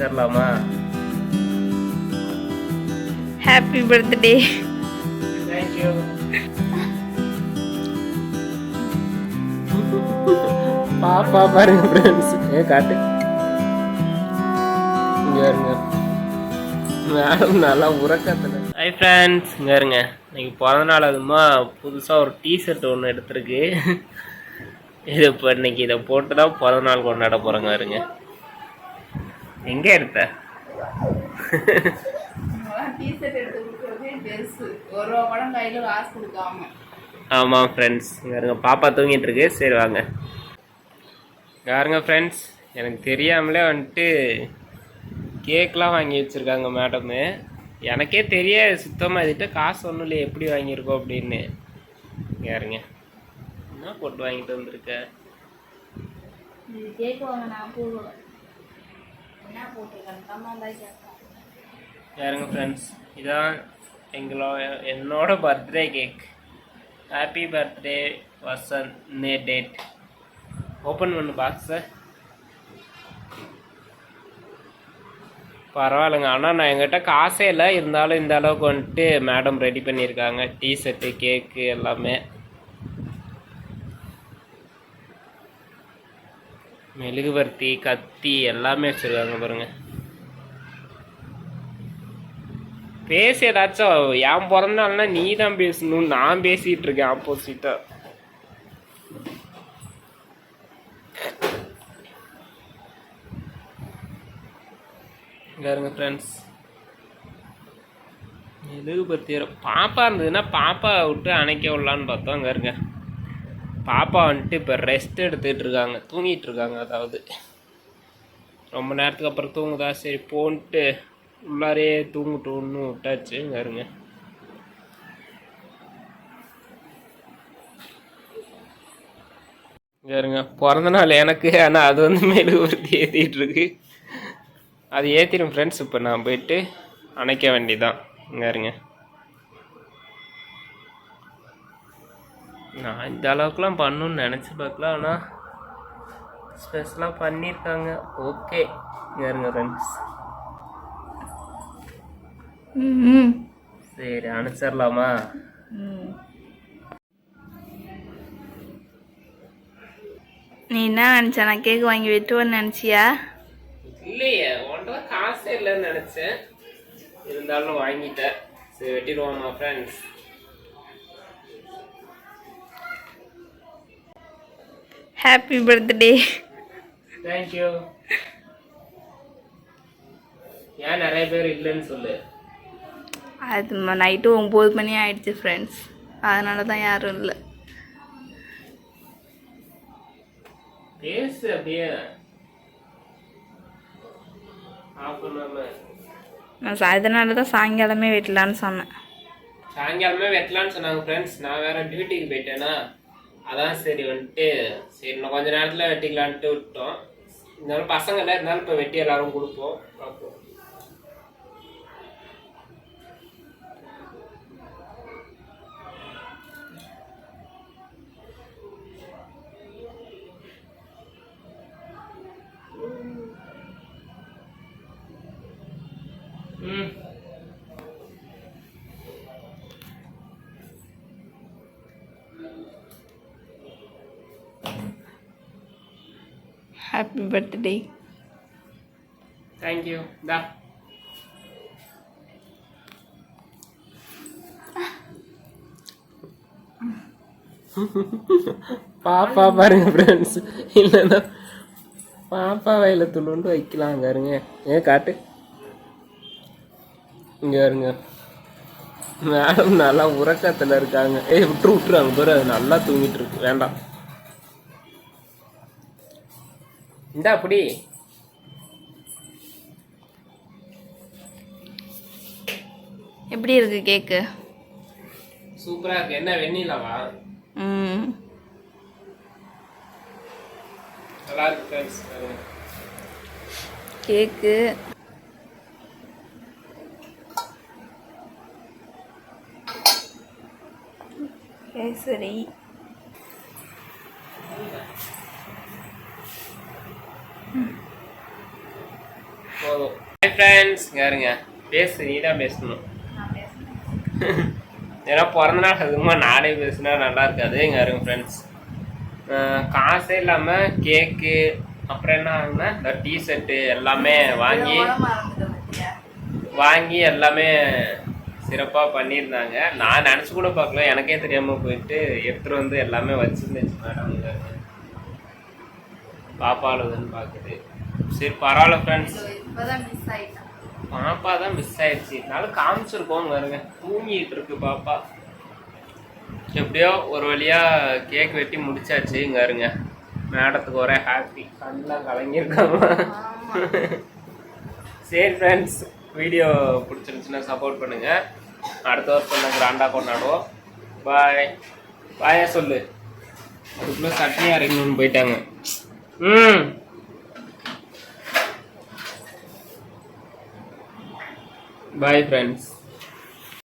அனுப்பிச்சிடலாமா happy birthday thank you பாப்பா பாருங்க friends ஏ காட்டு. இங்க இருங்க. மேடம் நல்லா உறக்கத்தில். ஹை ஃப்ரெண்ட்ஸ் இங்கே இருங்க. இன்னைக்கு பிறந்த நாள் அதுமா. புதுசாக ஒரு டிஷர்ட் ஒன்று எடுத்திருக்கு. இது இப்போ இன்னைக்கு இதை போட்டு தான் பிறந்த நாள் கொண்டாட போகிறோங்க இருங்க எங்கே எடுத்த டிஷர்ட் எடுத்து கொடுக்குறதே பெருசு ஒரு ரூபா கூட கையில் காசு கொடுக்காம. ஆமாம் ஃப்ரெண்ட்ஸ் இருங்க பாப்பா தூங்கிட்டு இருக்கு. சரி வாங்க. யாருங்க ஃப்ரெண்ட்ஸ் எனக்கு தெரியாமலே வந்துட்டு கேக்லாம் வாங்கி வச்சுருக்காங்க மேடமு எனக்கே தெரியாது. சுத்தமாக இதுகிட்ட காசு ஒன்றும் இல்லை எப்படி வாங்கியிருக்கோம் அப்படின்னு. யாருங்க என்ன போட்டு வாங்கிட்டு வந்திருக்க? கேக் வாங்க நான் போடுவேன் என்ன போட்டிருக்கேன் அம்மா தான் கேட்பேன் யாருங்க ஃப்ரெண்ட்ஸ் இதான் எங்களோ என்னோட பர்த்டே கேக் ஹாப்பி பர்த்டே வசன் நே டேட் ஓப்பன் பண்ணு பாக்ஸை பரவாயில்லைங்க. ஆனால் நான் எங்கிட்ட காசே இல்லை. இருந்தாலும் இந்த அளவுக்கு வந்துட்டு மேடம் ரெடி பண்ணியிருக்காங்க. டீஷர்ட்டு கேக்கு எல்லாமே. மெழுகுவர்த்தி கத்தி எல்லாமே வச்சுருக்காங்க பாருங்கள் பேசி ஏதாச்சும் என் பிறந்தாள்னா நீ தான் பேசணும். நான் பேசிட்டு இருக்கேன் ஆப்போசிட்டா இருங்க ஃப்ரெண்ட்ஸ் மெழுகு பாப்பா இருந்ததுன்னா பாப்பா விட்டு அணைக்க விடலான்னு பார்த்தோம் அங்கே இருங்க. பாப்பா வந்துட்டு இப்போ ரெஸ்ட் எடுத்துக்கிட்டு இருக்காங்க தூங்கிட்டு இருக்காங்க அதாவது. ரொம்ப நேரத்துக்கு அப்புறம் தூங்குதா? சரி போன்ட்டு உள்ளாரே தூங்கட்டும்னு விட்டாச்சு இருங்க இருங்க பிறந்த நாள் எனக்கு ஆனால் அது வந்து மெழுகுவர்த்தி ஏற்றிட்டு இருக்கு அது ஏற்றிடும் ஃப்ரெண்ட்ஸ் இப்போ நான் போயிட்டு அணைக்க வேண்டியதான் இங்கே இருங்க நான் இந்த அளவுக்குலாம் பண்ணணும்னு நினச்சி பார்க்கலாம் ஆனால் ஸ்பெஷலாக பண்ணியிருக்காங்க. ஓகே இருங்க ஃப்ரெண்ட்ஸ் சரி அனுப்பிச்சிடலாமா நீ என்ன நினச்ச? நான் கேக் வாங்கி வெட்டுவேன்னு நினச்சியா? இல்லையே உன்கிட்ட காசே இல்லைன்னு நினச்சேன். இருந்தாலும் வாங்கிட்டேன். சரி வெட்டிடுவோமா friends happy birthday thank you ஏன் நிறைய பேர் இல்லைன்னு சொல்லு. அது நைட்டு ஒம்பது மணி ஆயிடுச்சு ஃப்ரெண்ட்ஸ் அதனால தான் யாரும் இல்லை. பேசு அப்படியே. நான் அதனால தான் சாயங்காலமே வெட்டலான்னு சொன்னேன். சாயங்காலமே வெட்டலான்னு சொன்னாங்க ஃப்ரெண்ட்ஸ் நான் வேற டியூட்டிக்கு போயிட்டேனா? அதான் சரி வந்துட்டு சரி இன்னும் கொஞ்ச நேரத்தில் வெட்டிக்கலான்ட்டு விட்டோம். இருந்தாலும் பசங்க இல்லை இருந்தாலும் இப்போ வெட்டி எல்லாரும் கொடுப்போம். பார்ப்போம். ம். ஹாப்பி பர்த்டே தேங்க்யூ தா பாப்பா பாருங்க ஃப்ரெண்ட்ஸ் இல்லைன்னா பாப்பா வயல துளுண்டு வைக்கலாங்க இருங்க ஏன் காட்டு. இங்க இருங்க மேடம் நல்லா உறக்கத்துல இருக்காங்க. ஏய் விட்டுரு விட்டுருவாங்க பாரு அது நல்லா தூங்கிட்டு இருக்கு. வேண்டாம். இந்தா அப்படி எப்படி இருக்கு கேக்கு சூப்பரா இருக்கு. என்ன வெண்ணிலாவா ம். நல்லா இருக்கு ஃப்ரெண்ட்ஸ் கேக்கு கேசரி. ஒரு ஃப்ரெண்ட்ஸ் யாருங்க பேசு நீ தான் பேசணும். ஏன்னா பிறந்த நாள் அதுமா நானே பேசுனா நல்லா இருக்காது. எங்கள் யாருங்க ஃப்ரெண்ட்ஸ் காசே இல்லாமல் கேக்கு அப்புறம் என்ன ஆகுதுன்னா இந்த டிஷர்ட்டு எல்லாமே வாங்கி வாங்கி எல்லாமே சிறப்பாக பண்ணியிருந்தாங்க. நான் நினச்சி கூட பார்க்கல. எனக்கே தெரியாமல் போயிட்டு எடுத்துகிட்டு வந்து எல்லாமே வச்சுருந்துச்சு மேடம் பாப்பா அழுதுன்னு பார்க்குது சரி பரவாயில்ல ஃப்ரெண்ட்ஸ் பாப்பா தான் மிஸ் ஆயிடுச்சு. இருந்தாலும் காமிச்சிருக்கோம் பாருங்க. தூங்கிட்டு இருக்கு பாப்பா. எப்படியோ ஒரு வழியா கேக் வெட்டி முடிச்சாச்சு இங்க இருங்க மேடத்துக்கு ஒரே ஹாப்பி கண்ணெலாம் கலங்கியிருக்காங்க. சரி ஃப்ரெண்ட்ஸ் வீடியோ பிடிச்சிருந்துச்சுன்னா சப்போர்ட் பண்ணுங்க. அடுத்த வருஷம் கிராண்டாக கொண்டாடுவோம். பாய் பாயா சொல்லு. அதுக்குள்ளே சட்னி அரைக்கணும்னு போயிட்டாங்க. ம் பாய் ஃப்ரெண்ட்ஸ்